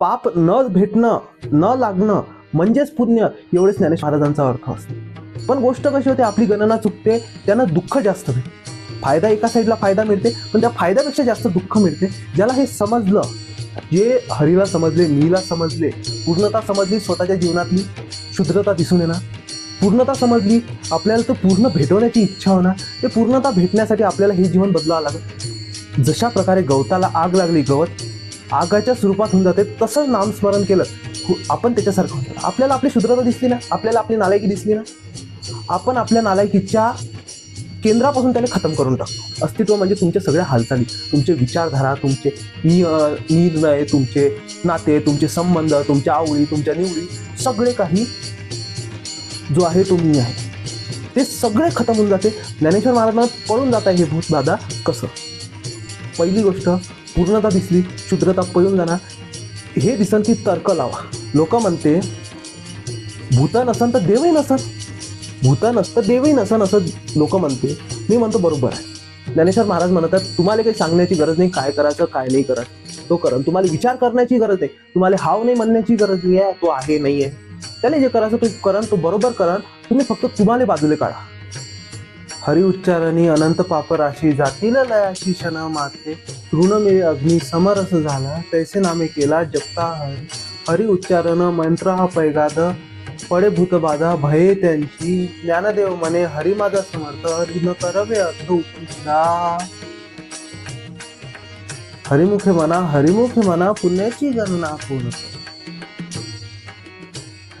पाप न भेटणं न लागणं म्हणजेच पुण्य एवढेच ज्ञानेश महाराजांचा अर्थ असतो. पण गोष्ट कशी होते आपली गणना चुकते त्यांना दुःख जास्त भेटते. फायदा एका साईडला फायदा मिळते पण त्या फायद्यापेक्षा जास्त दुःख मिळते. ज्याला हे समजलं जे हरीला समजले मीला समजले पूर्णता समजली स्वतःच्या जीवनातली शुद्रता दिसून येणार. पूर्णता समजली आपल्याला तो पूर्ण भेटवण्याची इच्छा होणार. ते पूर्णता भेटण्यासाठी आपल्याला हे जीवन बदलावं लागेल. जशा प्रकारे गवताला आग लागली गवत आगाच्या स्वरूपात होऊन जाते तसंच नामस्मरण केलं आपण त्याच्यासारखं होतो. आपल्याला आपली शुद्रता दिसली ना? आपल्याला आपली नालायकी दिसली ना? आपण आपल्या नालायकीच्या केंद्रापासून त्याला खतम करून टाकतो. अस्तित्व म्हणजे तुमच्या सगळ्या हालचाली तुमचे विचारधारा तुमचे नि निर्णय तुमचे नाते तुमचे संबंध तुमच्या आवडी तुमच्या निवडी सगळे काही जो आहे तो मी आहे. ते सगळे खतम होऊन जाते. ज्ञानेश्वर महाराजांना पळून जात आहे हे भूत दादा कसं? पहिली गोष्ट पूर्णता दिसली शुद्रता पळून जाणार. हे दिसन की तर्क लावा. लोक म्हणते भूत नसन तर देवही नसन. भूत नसतं देवही नसन असं लोक म्हणते. मी म्हणतो बरोबर आहे. ज्ञानेश्वर महाराज म्हणतात तुम्हाला काही सांगण्याची गरज नाही काय करायचं काय नाही करायचं तो करण तुम्हाला विचार करण्याची गरज आहे तुम्हाला हाव नाही म्हणण्याची गरज नाही आहे तो आहे नाही आहे. त्याने जे करायचं ते करण तो बरोबर करण तुम्ही फक्त तुम्हाला बाजूला काढा. हरि उच्चारणी अनंत पाप राशी जातील लयाशी क्षण माते. ऋण मे अग्नी समरस झाला तैसे नामे केला जपता हरी. हरि उच्चारण मंत्र हा पैगाद पडे भूतबाधा भये त्यांची. ज्ञानदेव मने हरी माझा समर्थ हरी न करवे अर्थ उपनिषदा हरिमुखे म्हणा हरिमुखे म्हणा पुण्याची गणना पूर्ण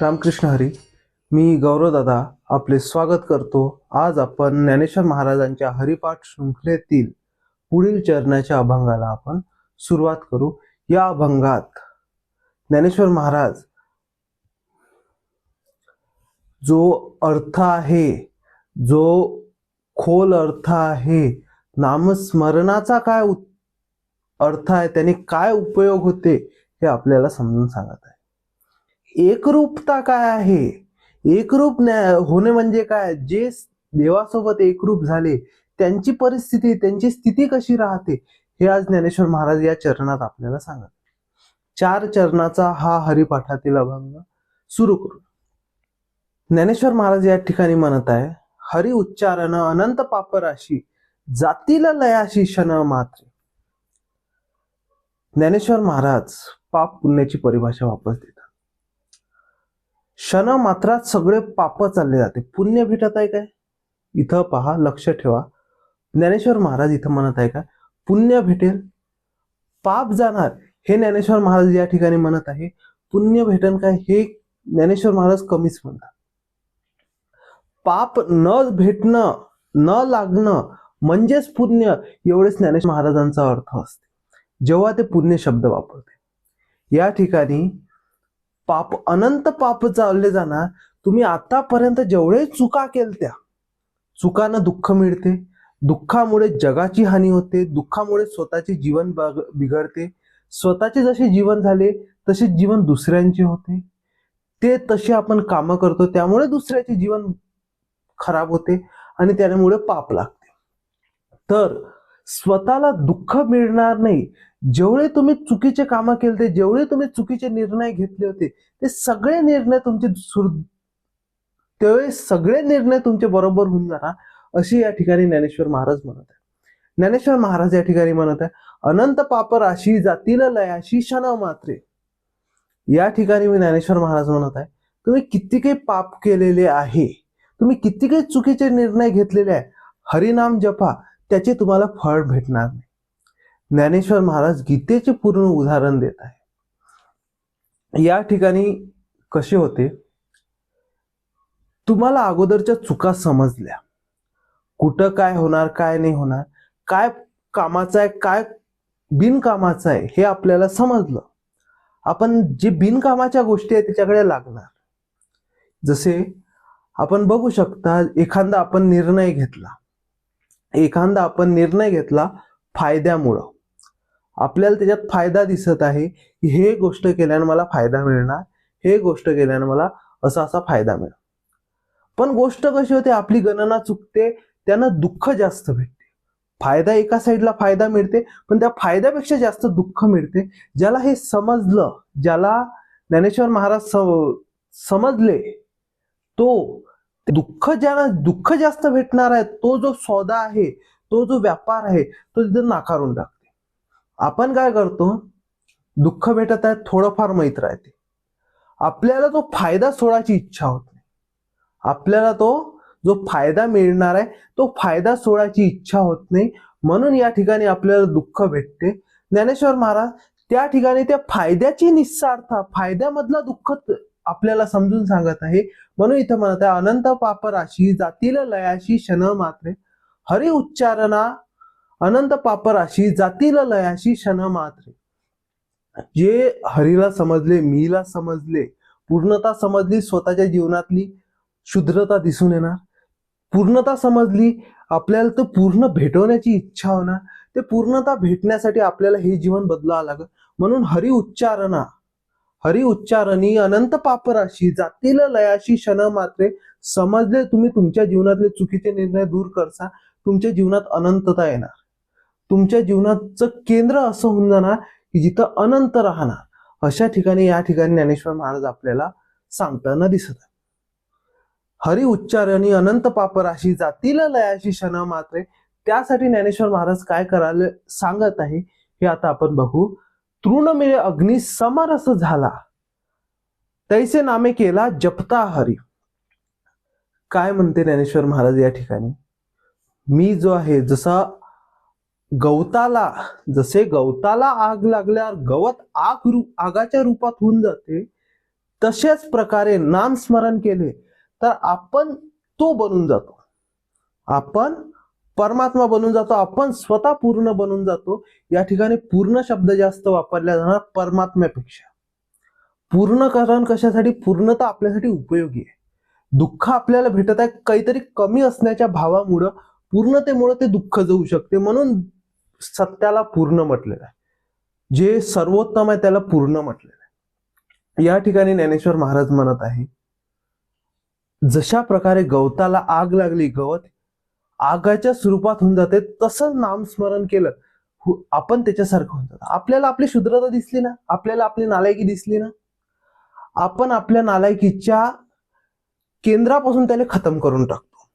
रामकृष्ण हरी. मी गौरवदादा आपले स्वागत करतो. आज आपण ज्ञानेश्वर महाराजांच्या हरिपाठ शृंखलेतील पुढील चरणाच्या अभंगाला आपण सुरुवात करू. या अभंगात ज्ञानेश्वर महाराज जो अर्थ आहे जो खोल अर्थ आहे नामस्मरणाचा काय उत- अर्थ आहे त्याने काय उपयोग होते हे आपल्याला समजून सांगत आहे. एकरूपता काय आहे? एकरूप न्या- होणे म्हणजे काय? जे देवासोबत एकरूप झाले त्यांची परिस्थिती त्यांची स्थिती कशी राहते हे आज ज्ञानेश्वर महाराज या चरणात आपल्याला सांगत चार चरणाचा हा हरिपाठातील अभंग सुरू करू. ज्ञानेश्वर महाराज या ठिकाणी म्हणत आहे हरि उच्चारण अनंत पापराशी जातील लयाशी क्षण मात्र. ज्ञानेश्वर महाराज पाप पुण्याची परिभाषा वापस क्षण मात्रात सगळे पाप चालले जाते. पुण्य भेटत आहे काय? इथं पहा लक्ष ठेवा. ज्ञानेश्वर महाराज इथं म्हणत आहे का? पुण्य भेटेल. पाप जाणार हे ज्ञानेश्वर महाराज या ठिकाणी म्हणत आहे. पुण्य भेटेल काय? हे ज्ञानेश्वर महाराज कमीच म्हणतात. पाप न भेटणं न लागणं म्हणजेच पुण्य एवढेच ज्ञानेश्वर महाराजांचा अर्थ असते. जेव्हा ते पुण्य शब्द वापरते. या ठिकाणी पाप अनंत पाप चालले जाणार. तुम्ही आतापर्यंत जेवढे चुका केलत्या चुकांना दुःख मिळते. दुःखामुळे जगाची हानी होते. दुःखामुळे स्वतःचे जीवन बग- बिघडते. स्वतःचे जसे जीवन झाले तसे जीवन दुसऱ्यांचे होते. ते तसे आपण कामं करतो. त्यामुळे दुसऱ्याचे जीवन खराब होते आणि त्यामुळे पाप लागते. तर स्वतःला दुःख मिळणार नाही. जेवढे तुम्ही चुकीचे कामं केले जेवढे तुम्ही चुकीचे निर्णय घेतले होते ते सगळे निर्णय तुमचे सुर ते सगळे निर्णय तुमचे बरोबर होऊन जाणार. अशी या ठिकाणी ज्ञानेश्वर महाराज म्हणत आहे ज्ञानेश्वर महाराज या ठिकाणी म्हणत आहे अनंत पाप राशी जातील लयाशी क्षण मात्रे. या ठिकाणी मी ज्ञानेश्वर महाराज म्हणत आहे तुम्ही किती काही पाप केलेले आहे तुम्ही किती काही चुकीचे निर्णय घेतलेले आहे. हरिनाम जपा त्याचे तुम्हाला फळ भेटणार नाही. ज्ञानेश्वर महाराज गीतेचे पूर्ण उदाहरण देत आहे या ठिकाणी कसे होते? तुम्हाला अगोदरच्या चुका समजल्या. कुठं काय होणार काय नाही होणार काय कामाचं आहे काय बिनकामाचं आहे हे आपल्याला समजलं. आपण जे बिनकामाच्या गोष्टी आहेत त्याच्याकडे लागणार. जसे आपण बघू शकता एखादा आपण निर्णय घेतला. एखादा आपण निर्णय घेतला फायद्यामुळं. आपल्याला त्याच्यात फायदा दिसत आहे की हे गोष्ट केल्याने मला फायदा मिळणार हे गोष्ट केल्याने मला असा असा फायदा मिळणार. पण गोष्ट कशी होते आपली गणना चुकते त्यांना दुःख जास्त भेटते. फायदा एका साईडला फायदा मिळते पण त्या फायद्यापेक्षा जास्त दुःख मिळते ज्याला हे समजलं ज्याला ज्ञानेश्वर महाराज समजले तो दुःख ज्याला दुःख जास्त भेटणार आहे तो जो सौदा आहे तो जो व्यापार आहे तो तिथे नाकारून टाकते. आपण काय करतो? दुःख भेटत आहे थोडंफार माहीत राहते. आपल्याला तो फायदा सोडायची इच्छा होत नाही. आपल्याला तो जो फायदा मिळणार आहे तो फायदा सोडायची इच्छा होत नाही. म्हणून या ठिकाणी आपल्याला दुःख भेटते. ज्ञानेश्वर महाराज त्या ठिकाणी त्या फायद्याची निस्सार्थ फायद्यामधला दुःख आपल्याला समजून सांगत आहे. म्हणून इथं म्हणत आहे अनंत पापराशी जातील लयाशी क्षण मात्रे. हरि उच्चारणा अनंत पापराशी जातील लयाशी क्षण मात्रे. जे हरीला समजले मीला समजले पूर्णता समजली स्वतःच्या जीवनातली शुद्रता दिसून येणार. पूर्णता समजली आपल्याला तर पूर्ण भेटवण्याची इच्छा होणार. ते पूर्णता भेटण्यासाठी आपल्याला हे जीवन बदलावं लागेल. म्हणून हरि उच्चारणा हरी उच्चारणी अनंत पापराशी जातील लयाशी क्षण मात्रे. समजले तुम्ही तुमच्या जीवनातले चुकीचे निर्णय दूर करसा. तुमच्या जीवनात अनंतता येणार. तुमच्या जीवनाचं केंद्र असं होऊन जाणार की जिथं अनंत राहणार. अशा ठिकाणी या ठिकाणी ज्ञानेश्वर महाराज आपल्याला सांगताना दिसत आहे हरी उच्चारणी अनंत पापराशी जातील लयाशी क्षण मात्रे. त्यासाठी ज्ञानेश्वर महाराज काय करायला सांगत आहे हे आता आपण बघू. तृणमिळे अग्नी समरस झाला. तैसे नामे केला जपता हरी. काय म्हणते ज्ञानेश्वर महाराज या ठिकाणी? मी जो आहे जसा गवताला जसे गवताला आग लागल्यावर गवत आग रूप आगाच्या रूपात होऊन जाते तशाच प्रकारे नामस्मरण केले तर आपण तो बनून जातो. आपण परमात्मा बनून जातो आपण स्वतः पूर्ण बनून जातो. या ठिकाणी पूर्ण शब्द जास्त वापरला जाणार परमात्म्यापेक्षा. पूर्णकरण कशासाठी? पूर्णता आपल्यासाठी उपयोगी आहे. दुःख आपल्याला भेटत आहे काहीतरी कमी असण्याच्या भावामुळं पूर्णतेमुळं ते दुःख जाऊ शकते म्हणून सत्याला पूर्ण म्हटलेलं आहे. जे सर्वोत्तम आहे त्याला पूर्ण म्हटलेलं आहे. या ठिकाणी ज्ञानेश्वर महाराज म्हणत आहे जशा प्रकारे गवताला आग लागली गवत आगाच्या स्वरूपात होऊन जाते तसं नामस्मरण केलं हो, आपण त्याच्यासारखं होऊन जातं. आपल्याला आपली शुद्रता दिसली ना आपल्याला आपली नालायकी दिसली ना आपण आपल्या नालायकीच्या केंद्रापासून त्याला खतम करून टाकतो.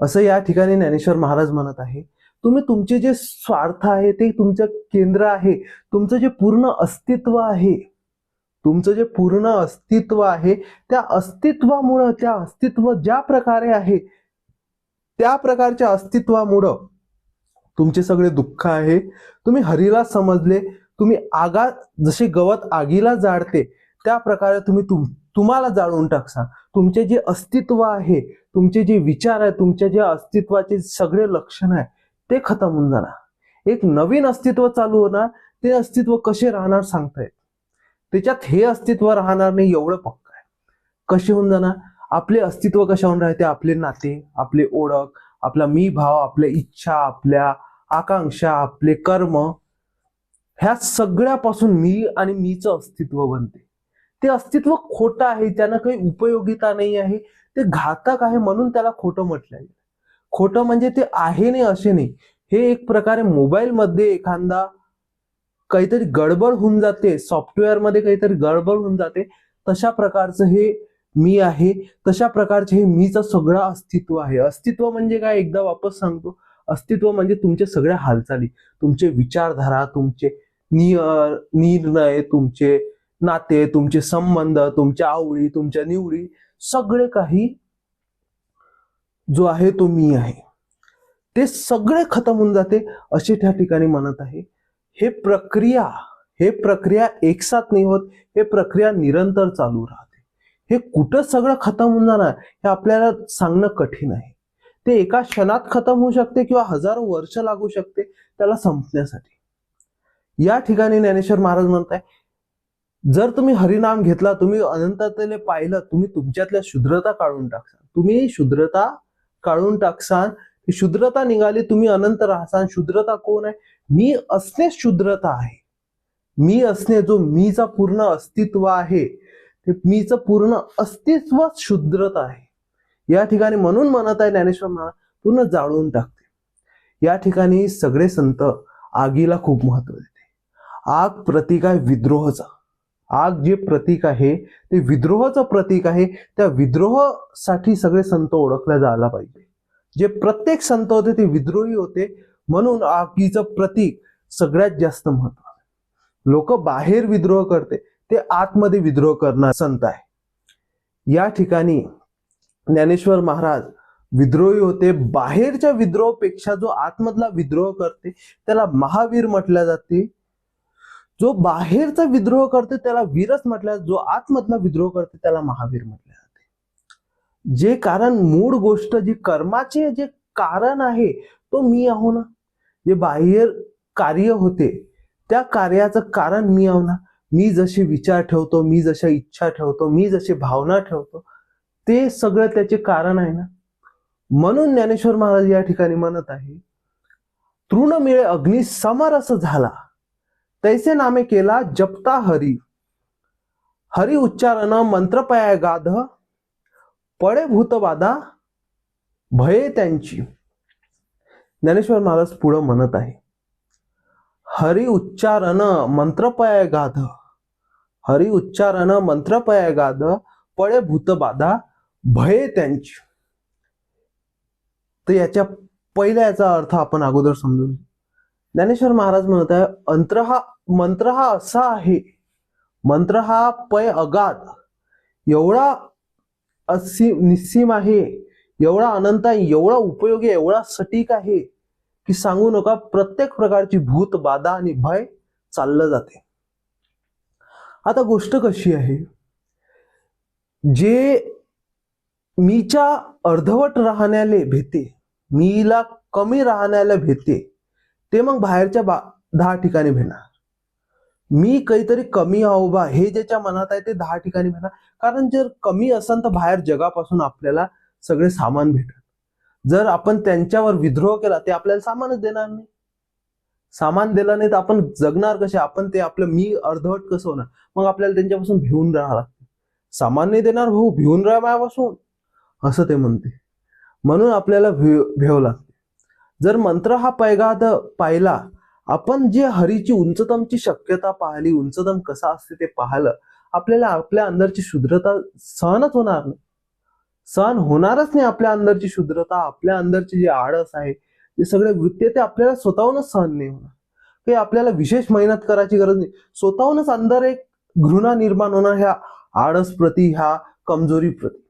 असं या ठिकाणी ज्ञानेश्वर महाराज म्हणत आहे तुम्ही तुमचे जे स्वार्थ आहे ते तुमचं केंद्र आहे तुमचं जे पूर्ण अस्तित्व आहे तुमचं जे पूर्ण अस्तित्व आहे त्या अस्तित्वामुळं त्या अस्तित्व ज्या प्रकारे आहे त्या प्रकारच्या अस्तित्वामुळं तुमचे सगळे दुःख आहे. तुम्ही हरीला समजले. तुम्ही आगा जसे गवत आगीला जाळते त्या प्रकारे तुम्ही तुम तुम्हाला जाळून टाकसा. तुमचे जे अस्तित्व आहे तुमचे जे विचार आहे तुमच्या जे अस्तित्वाचे सगळे लक्षण आहे ते खतम होऊन जाणार. एक नवीन अस्तित्व चालू होणार ते अस्तित्व कसे राहणार सांगता येत त्याच्यात हे अस्तित्व राहणार नाही एवढं पक्क आहे. कसे होऊन जाणार? आपले अस्तित्व कशाहून राहते? आपले नाते आपले ओळख आपला मी भाव आपल्या इच्छा आपल्या आकांक्षा आपले कर्म ह्या सगळ्यापासून मी आणि मीचं अस्तित्व बनते. ते अस्तित्व खोटं आहे त्यानं काही उपयोगिता नाही आहे ते घातक आहे म्हणून त्याला खोटं म्हटलं आहे खोटं म्हणजे ते आहे नाही असे नाही. हे एक प्रकारे मोबाईलमध्ये एखादा काहीतरी गडबड होऊन जाते सॉफ्टवेअरमध्ये काहीतरी गडबड होऊन जाते तशा प्रकारचं हे मी आहे तशा प्रकारचे हे मीचं सगळं अस्तित्व आहे. अस्तित्व म्हणजे काय? एकदा वापस सांगतो. अस्तित्व म्हणजे तुमचे सगळ्या हालचाली. तुमचे विचारधारा तुमचे निय- निर्णय तुमचे नाते तुमचे संबंध तुमच्या आवडी तुमच्या निवडी सगळे काही जो आहे तो मी आहे. ते सगळे खतम होऊन जाते असे त्या ठिकाणी म्हणत आहे. हे प्रक्रिया हे प्रक्रिया एकसाथ नाही होत हे प्रक्रिया निरंतर चालू राहते. हे कुठं सगळं खतम होऊन जाणार हे आपल्याला सांगणं कठीण आहे. ते एका क्षणात खतम होऊ शकते किंवा हजारो वर्ष लागू शकते त्याला संपण्यासाठी. या ठिकाणी ज्ञानेश्वर महाराज म्हणताय जर तुम्ही हरिनाम घेतला तुम्ही अनंततेने पाहिलं तुम्ही तुमच्यातल्या शुद्रता काढून टाकसान. तुम्ही शुद्रता काढून टाकसान शुद्रता निघाली तुम्ही अनंत राहसान. शुद्रता कोण आहे? मी असणे शुद्रता आहे. मी असणे जो मीचा पूर्ण अस्तित्व आहे ते मीचं पूर्ण अस्तित्व शुद्रता आहे. या ठिकाणी म्हणून म्हणत आहे ज्ञानेश्वर महाराज पूर्ण जाळून टाकते. या ठिकाणी सगळे संत आगीला खूप महत्त्व देते. आग प्रतीक आहे विद्रोहाचा. आग जे प्रतीक आहे ते विद्रोहाचं प्रतीक आहे त्या विद्रोहासाठी सगळे संत ओळखल्या जायला पाहिजे. जे प्रत्येक संत होते ते विद्रोही होते म्हणून आगीचं प्रतीक सगळ्यात जास्त महत्त्व लोक बाहेर विद्रोह करते ते आतमध्ये विद्रोह करणार संत आहे. या ठिकाणी ज्ञानेश्वर महाराज विद्रोही होते. बाहेरच्या विद्रोहापेक्षा जो आतमधला विद्रोह करते त्याला महावीर म्हटल्या जाते. जो बाहेरचा विद्रोह करते त्याला वीरच म्हटल्या जो आतमधला विद्रोह करते त्याला महावीर म्हटल्या जाते. जे कारण मूळ गोष्ट जी कर्माचे जे कारण आहे तो मी आहो ना. जे बाहेर कार्य होते त्या कार्याचं कारण मी आहो ना. मी जसे विचार ठेवतो मी जशा इच्छा ठेवतो मी जशी भावना ठेवतो ते सगळं त्याचे कारण आहे ना? म्हणून ज्ञानेश्वर महाराज या ठिकाणी म्हणत आहे तृण मिळे अग्नी समरस झाला. तैसे नामे केला जपता हरी. हरी उच्चारण मंत्रपया गाध. पडे भूतबाधा भये त्यांची. ज्ञानेश्वर महाराज पुढं म्हणत आहे. हरि उच्चारण मंत्रपय गाध. हरि उच्चारण मंत्रपय गाध पळे भूतबाधा भये त्यांची. तर याच्या पहिल्या याचा अर्थ आपण अगोदर समजून ज्ञानेश्वर महाराज म्हणत आहे अंत्र हा मंत्र हा असा आहे मंत्र हा पय अगाध. एवढा असीम निस्सीम आहे एवढा अनंत आहे एवढा उपयोगी एवढा सटीक आहे की सांगू नका प्रत्येक प्रकारची भूत बाधा आणि भय चाललं जाते. आता गोष्ट कशी आहे? जे मीच्या अर्धवट राहण्याले भेते मीला कमी राहण्याला भेटे ते मग बाहेरच्या बा दहा ठिकाणी भेटणार. मी काहीतरी कमी आहो बा हे ज्याच्या मनात आहे ते दहा ठिकाणी भेटणार. कारण जर कमी असेल तर बाहेर जगापासून आपल्याला सगळे सामान भेटत. जर आपण त्यांच्यावर विद्रोह केला ते आपल्याला सामानच देणार नाही. सामान दिलं नाही तर आपण जगणार कसे? आपण ते आपलं मी अर्धवट कसं होणार? मग आपल्याला त्यांच्यापासून भिवून राहावं लागते. सामान नाही देणार भाऊ भिवून राहा माझ्यापासून. असं ते म्हणते. म्हणून आपल्याला भिव भेव लागते. जर मंत्र हा पैगाद पाहिला आपण जे हरीची उंचतमची शक्यता पाहिली उंचतम कसा असते ते पाहिलं आपल्याला आपल्या अंदरची शुद्रता सहनच होणार नाही. सहन होणारच नाही आपल्या अंदरची शुद्रता आपल्या अंदरची जी आळस आहे ते सगळे वृत्ती ते आपल्याला स्वतःहूनच सहन नाही होणार. काही आपल्याला विशेष मेहनत करायची गरज नाही. स्वतःहूनच अंदर एक घृणा निर्माण होणार ह्या आळस प्रती ह्या कमजोरी प्रती.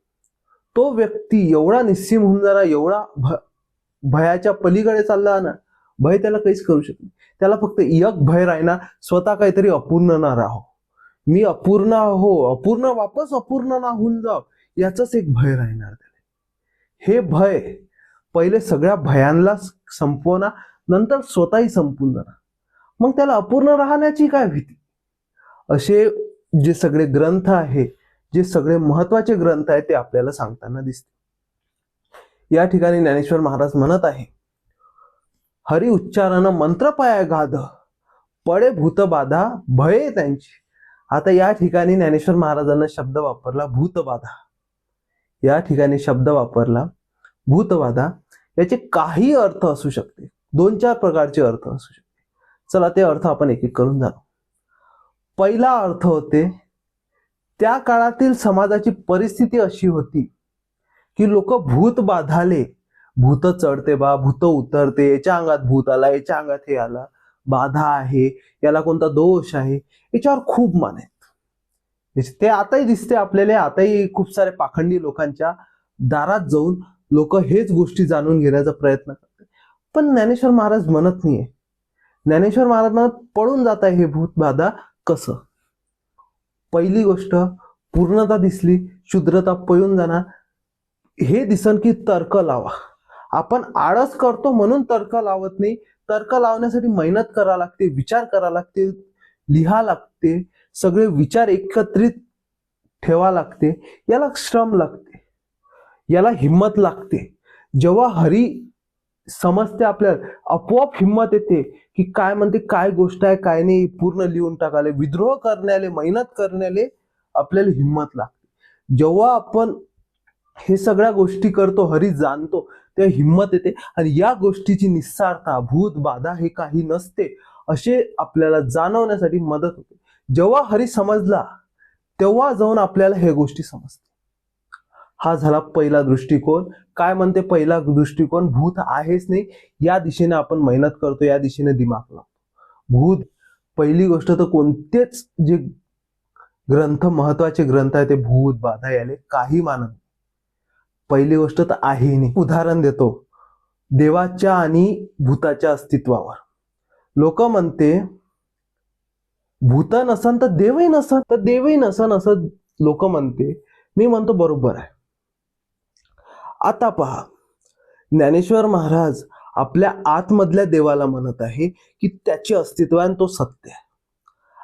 तो व्यक्ती एवढा निस्सीम होऊन जाणार एवढा भ भयाच्या पलीकडे चालला ना भय त्याला काहीच करू शकत नाही. त्याला फक्त एक भय राहणार स्वतः काहीतरी अपूर्ण ना राहो. मी अपूर्ण हो अपूर्ण वापस अपूर्ण ना होऊन जाव. याच एक भय राहणार त्याला. हे भय पहिले सगळ्या भयांना संपवणार नंतर स्वतःही संपून जाणार. मग त्याला अपूर्ण राहण्याची काय भीती? असे जे सगळे ग्रंथ आहे जे सगळे महत्त्वाचे ग्रंथ आहेत ते आपल्याला सांगताना दिसते या ठिकाणी ज्ञानेश्वर महाराज म्हणत आहे हरि उच्चारानं मंत्र पाया गाध पडे भूतबाधा भये त्यांची. आता या ठिकाणी ज्ञानेश्वर महाराजांना शब्द वापरला भूतबाधा या ठिकाणी शब्द वापरला भूतबाधा याचे काही अर्थ असू शकते. दोन चार प्रकारचे अर्थ असू शकते. चला ते अर्थ आपण एक एक करून जाणू. पहिला अर्थ होते त्या काळातील समाजाची परिस्थिती अशी होती की लोक भूत बाधाले. भूत चढते बा भूत उतरते याच्या अंगात भूत आला याच्या अंगात हे आला. बाधा आहे याला कोणता दोष आहे याच्यावर खूप मान आहे. ते आताही दिसते आपल्याला. आताही खूप सारे पाखंडी लोकांच्या दारात जाऊन लोक हेच गोष्टी जाणून घेण्याचा प्रयत्न करतात. पण ज्ञानेश्वर महाराज म्हणत नाहीये. ज्ञानेश्वर महाराज म्हणत पळून जात आहे हे भूत बाधा कसं? पहिली गोष्ट पूर्णता दिसली शुद्रता पळून जाणार. हे दिसन की तर्क लावा. आपण आळस करतो म्हणून तर्क लावत नाही. तर्क लावण्यासाठी मेहनत करावं लागते विचार करावा लागते लिहा लागते. सगळे विचार एकत्रित ठेवा लागते. याला श्रम लागते. याला हिंमत लागते. जेव्हा हरी समजते आपल्याला आपोआप हिंमत येते की काय म्हणते काय गोष्ट आहे काय नाही पूर्ण लिहून टाकाले विद्रोह करण्याले मेहनत करण्याले आपल्याला हिंमत लागते. जेव्हा आपण हे सगळ्या गोष्टी करतो हरी जाणतो तेव्हा हिंमत येते. आणि या गोष्टीची निस्सारता भूत बाधा हे काही नसते असे आपल्याला जाणवण्यासाठी मदत होते. जेव्हा हरी समजला तेव्हा जाऊन आपल्याला हे गोष्टी समजते हा झाला पहिला दृष्टिकोन. काय म्हणते पहिला दृष्टिकोन? भूत आहेच नाही. या दिशेने आपण मेहनत करतो या दिशेने दिमाग लावतो. भूत पहिली गोष्ट तर कोणतेच जे ग्रंथ महत्त्वाचे ग्रंथ आहे ते भूत बाधा याले काही मानत पहिली गोष्ट तर आहे नाही. उदाहरण देतो. देवाच्या आणि भूताच्या अस्तित्वावर. लोक म्हणते भूत नसन तर देवही नसन तर देवही नसन असं लोक म्हणते. मी म्हणतो बरोबर आहे. आता पहा ज्ञानेश्वर महाराज आपल्या आतमधल्या देवाला म्हणत आहे की त्याचे अस्तित्व आहे आणि तो सत्य आहे.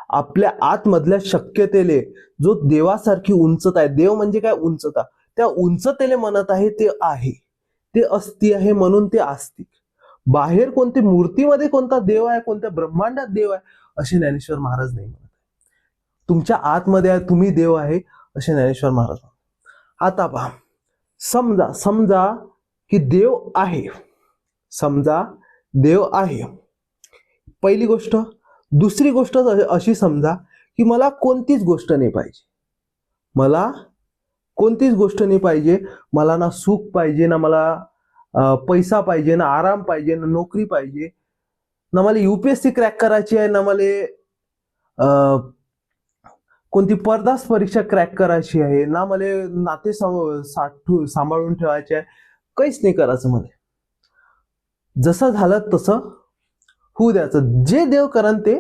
आपल्या आतमधल्या शक्यतेले जो देवासारखी उंचता आहे देव म्हणजे काय उंचता? त्या उंचतेले म्हणत आहे ते आहे. ते अस्ति आहे म्हणून ते आस्तिक. बाहेर कोणती मूर्तीमध्ये कोणता देव आहे कोणत्या ब्रह्मांडात देव आहे असे ज्ञानेश्वर महाराज नाही म्हणत तुमच्या आतमध्ये आहे तुम्ही देव आहे असे ज्ञानेश्वर महाराज आता पहा. समजा समजा की देव आहे. समजा देव आहे. पहिली गोष्ट. दुसरी गोष्ट अशी समजा की मला कोणतीच गोष्ट नाही पाहिजे. मला कोणतीच गोष्ट नाही पाहिजे. मला ना सुख पाहिजे ना मला पैसा पाहिजे ना आराम पाहिजे ना नोकरी पाहिजे. ना मला युपीएससी क्रॅक करायची आहे ना मला कोणती परदास परीक्षा क्रॅक करायची आहे ना मला नाते साठू सांभाळून ठेवायचे आहे काहीच नाही करायचं मला. जसं झालं तसं होऊ द्यायचं. जे देव करन ते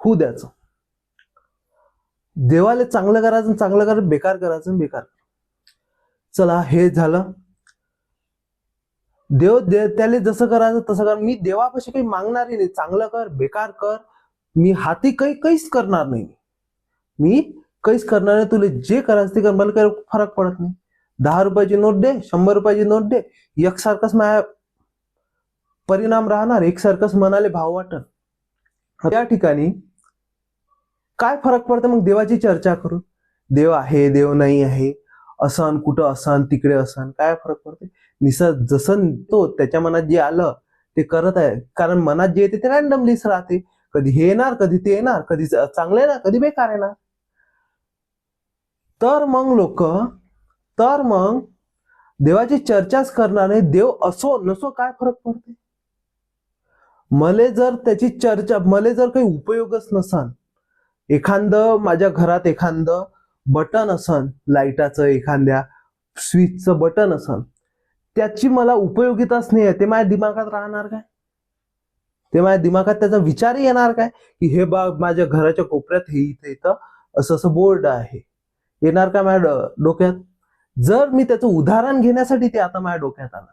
होऊ द्यायचं. देवाला चांगलं करायचं चांगलं करायचं बेकार करायचं बेकार चला हे झालं. देव दे त्याला जसं करायचं तसं कर. मी देवापाशी काही मागणारही नाही. चांगलं कर बेकार कर. मी हाती काही काहीच करणार नाही. मी काहीच करणार नाही. तुला जे करायचं ते कर. मला काही फरक पडत नाही. दहा रुपयाची नोट दे शंभर रुपयाची नोट दे. एकसारखाच माझ्या परिणाम राहणार. एकसारखंच मनाले भाव वाटत. त्या ठिकाणी काय फरक पडतं? मग देवाची चर्चा करू. देव आहे देव नाही आहे. असन कुठं असन तिकडे असन काय फरक पडते निसर्ग जसं तो त्याच्या मनात जे आलं ते करत आहे. कारण मनात जे येते ते रॅन्डमलीच राहते. कधी हे येणार कधी ते येणार कधी चांगलं येणार कधी बेकार येणार. तर मग लोक तर मग देवाची चर्चाच करणार देव असो नसो काय फरक पडते मले जर त्याची चर्चा मले जर काही उपयोगच नसन एखाद माझ्या घरात एखादं बटन असन लाईटाचं एखाद्या स्विचचं बटन असन त्याची मला उपयोगिताच नाही आहे. ते माझ्या दिमागात राहणार काय? ते माझ्या दिमागात त्याचा विचारही येणार काय? की हे बाग माझ्या घराच्या कोपऱ्यात हे इथं इथं असं असं बोर्ड आहे. येणार का माझ्या डोक्यात? जर मी त्याचं उदाहरण घेण्यासाठी ते आता माझ्या डोक्यात आलं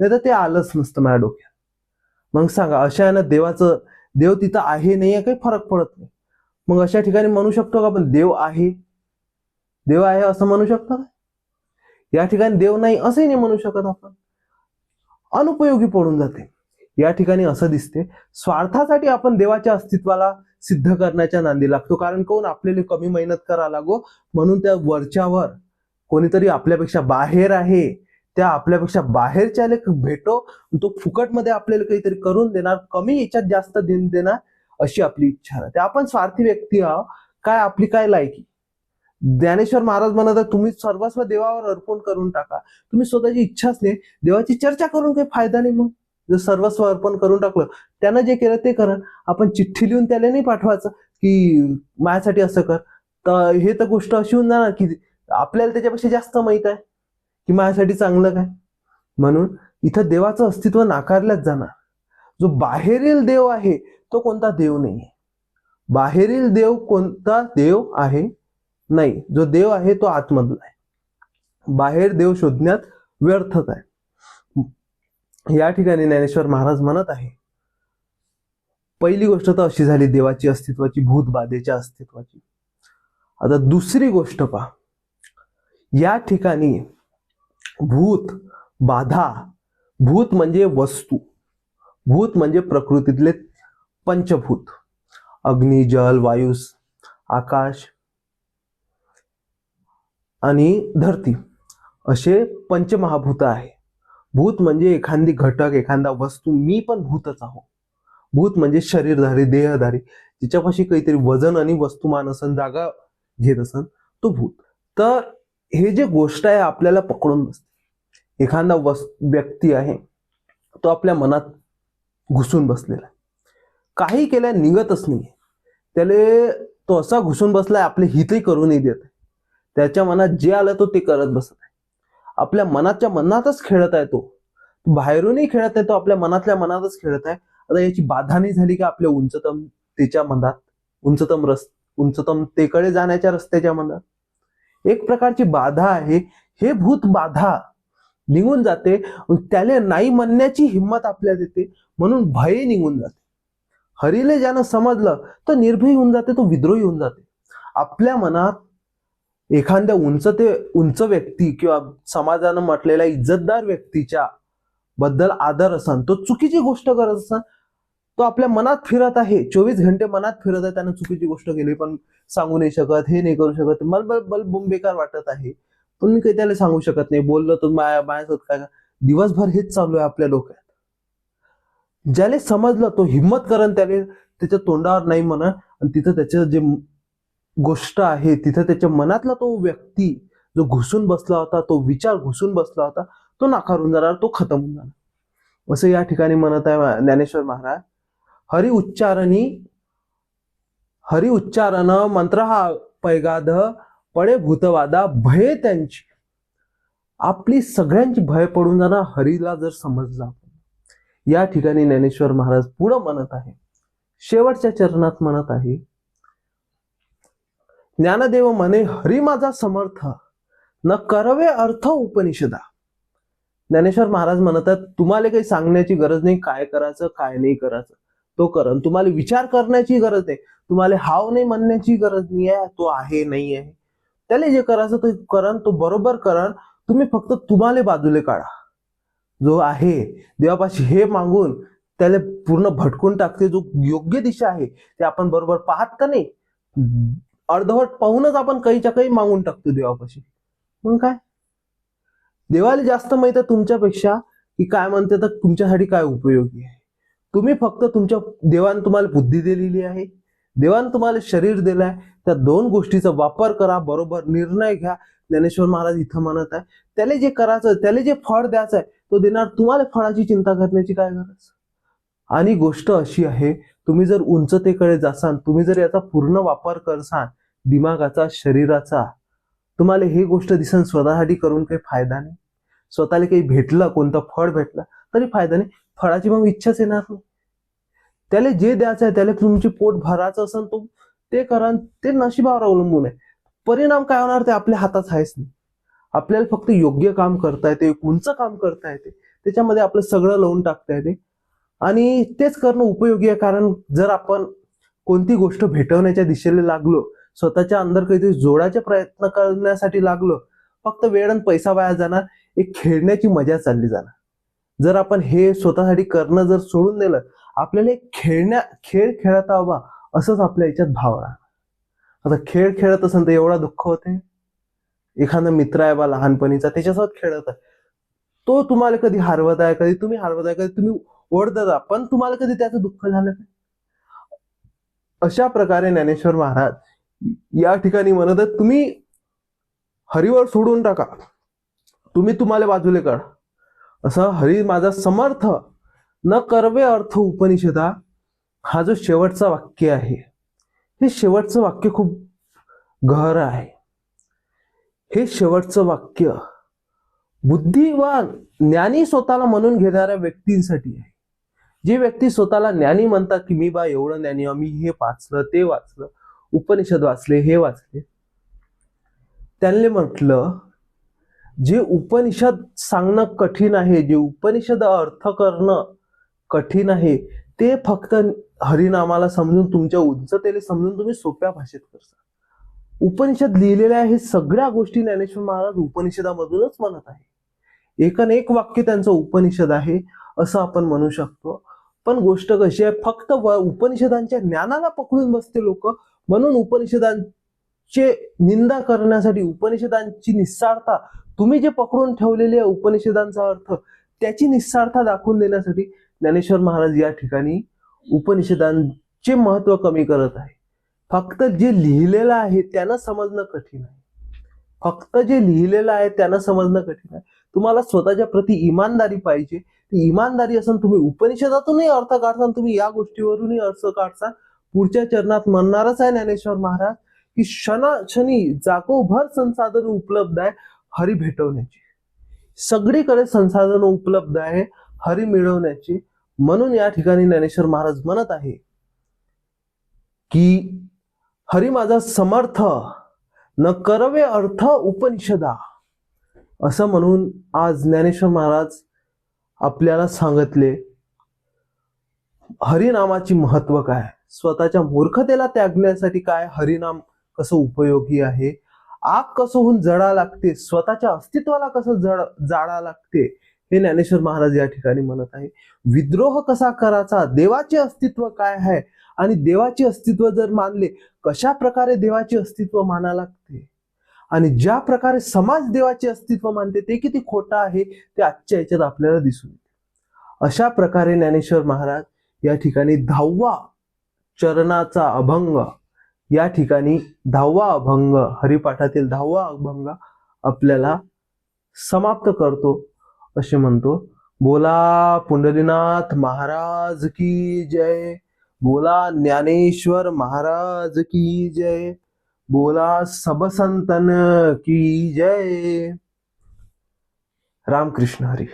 नाही तर ते आलंच नसतं माझ्या डोक्यात. मग सांगा अशा यानं देवाचं देव तिथं आहे नाही काही फरक पडत नाही. मग अशा ठिकाणी म्हणू शकतो का आपण देव आहे देव आहे असं म्हणू शकता का या ठिकाणी देव नाही असंही नाही म्हणू शकत आपण. अनुपयोगी पडून जाते. या ठिकाणी असं दिसते स्वार्थासाठी आपण देवाच्या अस्तित्वाला सिद्ध करण्याच्या नांदी लागतो. कारण कोण आपल्याला कमी मेहनत करा लागो? म्हणून त्या वरच्यावर कोणीतरी आपल्यापेक्षा बाहेर आहे. त्या आपल्यापेक्षा बाहेरच्या भेटो तो फुकटमध्ये आपल्याला काहीतरी करून देणार कमी याच्यात जास्त दिन देणार अशी आपली इच्छा राहते. आपण स्वार्थी व्यक्ती आहोत. काय आपली काय लायकी? ज्ञानेश्वर महाराज म्हणत तुम्ही सर्वस्व देवावर अर्पण करून टाका. तुम्ही स्वतःची इच्छाच नाही देवाची चर्चा करून काही फायदा नाही मग. जर सर्वस्व अर्पण करून टाकलं त्यानं जे केलं ते करा. आपण चिठ्ठी लिहून त्याला नाही पाठवायचं की माझ्यासाठी असं कर. तर हे तर गोष्ट अशी होऊन जाणार की आपल्याला त्याच्यापेक्षा जास्त माहीत आहे की माझ्यासाठी चांगलं काय. म्हणून इथं देवाचं अस्तित्व नाकारल्याच जाणार. जो बाहेरील देव आहे तो कोणता देव नाही आहे बाहेरील देव कोणता देव आहे? नाही जो देव आहे तो आतमधला आहे. बाहेर देव शोधण्यात व्यर्थच आहे. या ठिकाणी ज्ञानेश्वर महाराज म्हणत आहे पहिली गोष्ट तर अशी झाली देवाची अस्तित्वाची भूत बाधेच्या अस्तित्वाची. आता दुसरी गोष्ट पहा या ठिकाणी भूत बाधा भूत म्हणजे वस्तू भूत म्हणजे प्रकृतीतले पंचभूत. अग्नी जल वायू आकाश आणि धरती. असे पंचमहाभूत आहे. भूत म्हणजे एखादी घटक एखादा वस्तू मी पण भूतच आहो. भूत म्हणजे शरीरधारी देहधारी. जिच्यापाशी काहीतरी वजन आणि वस्तुमान असन जागा घेत असन तो भूत. तर हे जे गोष्ट आहे आपल्याला पकडून बसते. एखादा वस व्यक्ती आहे तो आपल्या मनात घुसून बसलेला आहे. काही केल्या निघतच नाही त्याले तो असा घुसून बसलाय आपले हितही करू नाही देत आहे. त्याच्या मनात जे आलं तो ते करत बसत आहे. आपल्या मनाच्या मनातच खेळत आहे तो. बाहेरूनही खेळत आहे तो आपल्या मनातल्या मनातच खेळत आहे. आता याची बाधा नाही झाली का आपल्या उंचतम तिच्या मनात उंचतम रस उंचतम तेकडे जाण्याच्या रस्त्याच्या मनात एक प्रकारची बाधा आहे. हे भूत बाधा निघून जाते. त्याला नाही म्हणण्याची हिंमत आपल्याला देते. म्हणून भय निघून जाते. हरीले ज्यानं समजलं तर निर्भय होऊन जाते तो विद्रोही होऊन जाते. आपल्या मनात एखाद्या उंच ते उंच व्यक्ती किंवा समाजानं म्हटलेल्या इज्जतदार व्यक्तीच्या बद्दल आदर असन तो चुकीची गोष्ट करत असन तो आपल्या मनात फिरत आहे. चोवीस घंटे मनात फिरत आहे त्यानं चुकीची गोष्ट केली पण सांगू नाही शकत हे नाही करू शकत मला बल बल बुम बेकार वाटत आहे. पण मी काही त्याला सांगू शकत नाही. बोललो तर माया माझ्यासोबत काय दिवसभर हेच चालू आहे आपल्या डोक्यात. ज्याला समजलं तो हिंमत करण त्याने त्याच्या तोंडावर नाही म्हणा आणि तिथं त्याचं जे गोष्ट आहे तिथं त्याच्या मनातला तो व्यक्ती जो घुसून बसला होता तो विचार घुसून बसला होता तो नाकारून जाणार तो खतम होऊन जाणार. असं या ठिकाणी म्हणत आहे ज्ञानेश्वर महाराज. हरि उच्चारणी हरि उच्चारण मंत्र हा पैगाध पडे भूतवादा भय त्यांची. आपली सगळ्यांची भय पडून जाणार हरीला जर समजला या ठिकाणी ज्ञानेश्वर महाराज पुढं म्हणत आहे. शेवटच्या चरणात म्हणत आहे ज्ञानदेव म्हणे हरी माझा समर्थ न करवे अर्थ उपनिषदा. ज्ञानेश्वर महाराज म्हणतात तुम्हाला काही सांगण्याची गरज नाही काय करायचं काय नाही करायचं. तो करण तुम्हाला विचार करण्याची गरज नाही. तुम्हाला हाव नाही म्हणण्याची गरज नाही आहे तो आहे नाही आहे. त्याला जे करायचं ते करण तो बरोबर करण तुम्ही फक्त तुम्हाला बाजूले काढा. जो आहे देवापाशी हे मागून त्याला पूर्ण भटकून टाकते जो योग्य दिशा आहे ते आपण बरोबर पाहत का नाही? अर्धवट पाहूनच आपण काहीच्या काही मागून टाकतो देवापाशी. मग काय? देवाला जास्त माहीत आहे तुमच्यापेक्षा की काय म्हणते तर तुमच्यासाठी काय उपयोगी आहे. तुम्ही फक्त तुमच्या देवाने तुम्हाला बुद्धी दिलेली आहे. देवाने तुम्हाला शरीर दिलंय. त्या दोन गोष्टीचा वापर करा बरोबर निर्णय घ्या. ज्ञानेश्वर महाराज इथं म्हणत आहे त्याला जे करायचं त्याला जे फळ द्यायचं आहे तो देणार तुम्हाला फळाची चिंता करण्याची काय गरज? आणि गोष्ट अशी आहे तुम्ही जर उंचतेकडे जासाल तुम्ही जर याचा पूर्ण वापर करसान दिमागाचा शरीराचा तुम्हाला ही गोष्ट दिसन स्वतःसाठी करून काही फायदा नाही. स्वतःला काही भेटलं कोणतं फळ भेटलं तरी फायदा नाही. फळाची मग इच्छाच येणार नाही. त्याला जे द्यायचं आहे त्याला तुमचे पोट भरायचं असेल तो ते करा ते नशिबावर अवलंबून आहे. परिणाम काय होणार ते आपल्या हातात आहेच नाही. आपल्याला फक्त योग्य काम करता येते उंच काम करता येते. त्याच्यामध्ये आपलं सगळं लावून टाकता येते. आणि तेच करणं उपयोगी आहे कारण जर आपण कोणती गोष्ट भेटवण्याच्या दिशेला लागलो स्वतःच्या अंदर काहीतरी जोडाचे प्रयत्न करण्यासाठी लागलो फक्त वेळ आणि पैसा वाया जाणार एक खेळण्याची मजा चालली जाणार. जर आपण हे स्वतःसाठी करणं जर सोडून दिलं आपल्याला एक खेळण्या खेळ खेळत हवा असंच आपल्या याच्यात भाव राहणार आता खेळ खेळत असेल तर एवढा दुःख होते. एखादा मित्र आहे बा लहानपणीचा त्याच्यासोबत खेळत आहे. तो तुम्हाला कधी हरवत आहे कधी तुम्ही हरवत आहे कधी तुम्ही ओढता पण तुम्हाला कधी त्याचं दुःख झालं का? अशा प्रकारे ज्ञानेश्वर महाराज या ठिकाणी म्हणत तुम्ही हरीवर सोडून टाका. तुम्ही तुम्हाला बाजूले कर असं हरी माझा समर्थ न करवे अर्थ उपनिषदा हा जो शेवटचा वाक्य आहे हे शेवटचं वाक्य खूप गहर आहे. हे शेवटचं वाक्य बुद्धिवान ज्ञानी स्वतःला म्हणून घेणाऱ्या व्यक्तींसाठी आहे. जे व्यक्ती स्वतःला ज्ञानी म्हणतात की मी बा एवढं ज्ञानी मी हे वाचलं ते वाचलं उपनिषद वाचले हे वाचले. त्यांनी म्हटलं जे उपनिषद सांगणं कठीण आहे जे उपनिषद अर्थ करणं कठीण आहे ते फक्त हरिनामाला समजून तुमच्या उंचतेला समजून तुम्ही सोप्या भाषेत करता उपनिषद लिहिलेल्या हे सगळ्या गोष्टी ज्ञानेश्वर महाराज उपनिषदामधूनच म्हणत आहे एकन एक वाक्य त्यांचं उपनिषद आहे असं आपण म्हणू शकतो. पण गोष्ट कशी आहे फक्त व- उपनिषदांच्या ज्ञानाला पकडून बसते लोक. म्हणून उपनिषदांचे निंदा करण्यासाठी उपनिषदांची निस्सारता तुम्ही जे पकडून ठेवलेले आहे उपनिषदांचा अर्थ त्याची निस्सारता दाखवून देण्यासाठी ज्ञानेश्वर महाराज या ठिकाणी उपनिषदांचे महत्त्व कमी करत आहे. फक्त जे लिहिलेलं आहे त्यानं समजणं कठीण आहे. फक्त जे लिहिलेलं आहे त्यानं समजणं कठीण आहे. तुम्हाला स्वतःच्या प्रती इमानदारी पाहिजे. ती इमानदारी असून तुम्ही उपनिषदातूनही अर्थ काढता तुम्ही या गोष्टीवरूनही अर्थ काढता पुढच्या चरणात म्हणणारच आहे ज्ञानेश्वर महाराज की क्षणाक्षणी जागोभर संसाधन उपलब्ध आहे हरी भेटवण्याची. सगळीकडे संसाधन उपलब्ध आहे हरी मिळवण्याची. म्हणून या ठिकाणी ज्ञानेश्वर महाराज म्हणत आहे की हरी माझा समर्थ न करवे अर्थ उपनिषदा. असं म्हणून आज ज्ञानेश्वर महाराज आपल्याला सांगितले हरिनामाची महत्त्व काय? स्वतःच्या मूर्खतेला त्यागण्यासाठी काय हरिनाम कसं उपयोगी आहे? आग कसं होऊन जडा लागते? स्वतःच्या अस्तित्वाला कसं जळ जाळा लागते? हे ज्ञानेश्वर महाराज या ठिकाणी म्हणत आहे. विद्रोह कसा करायचा? देवाचे अस्तित्व काय आहे? आणि देवाचे अस्तित्व जर मानले कशा प्रकारे देवाचे अस्तित्व माना लागते? आणि ज्या प्रकारे समाज देवाचे अस्तित्व मानते ते किती खोटं आहे ते आजच्या याच्यात आपल्याला दिसून येते. अशा प्रकारे ज्ञानेश्वर महाराज या ठिकाणी दहावा चरणाचा अभंग या ठिकाणी दहावा अभंग हरिपाठातील दहावा अभंग आपल्याला समाप्त करतो. असे म्हणतो बोला पुंडलीनाथ महाराज की जय बोला ज्ञानेश्वर महाराज की जय बोला सब संतन की जय। रामकृष्ण हरी।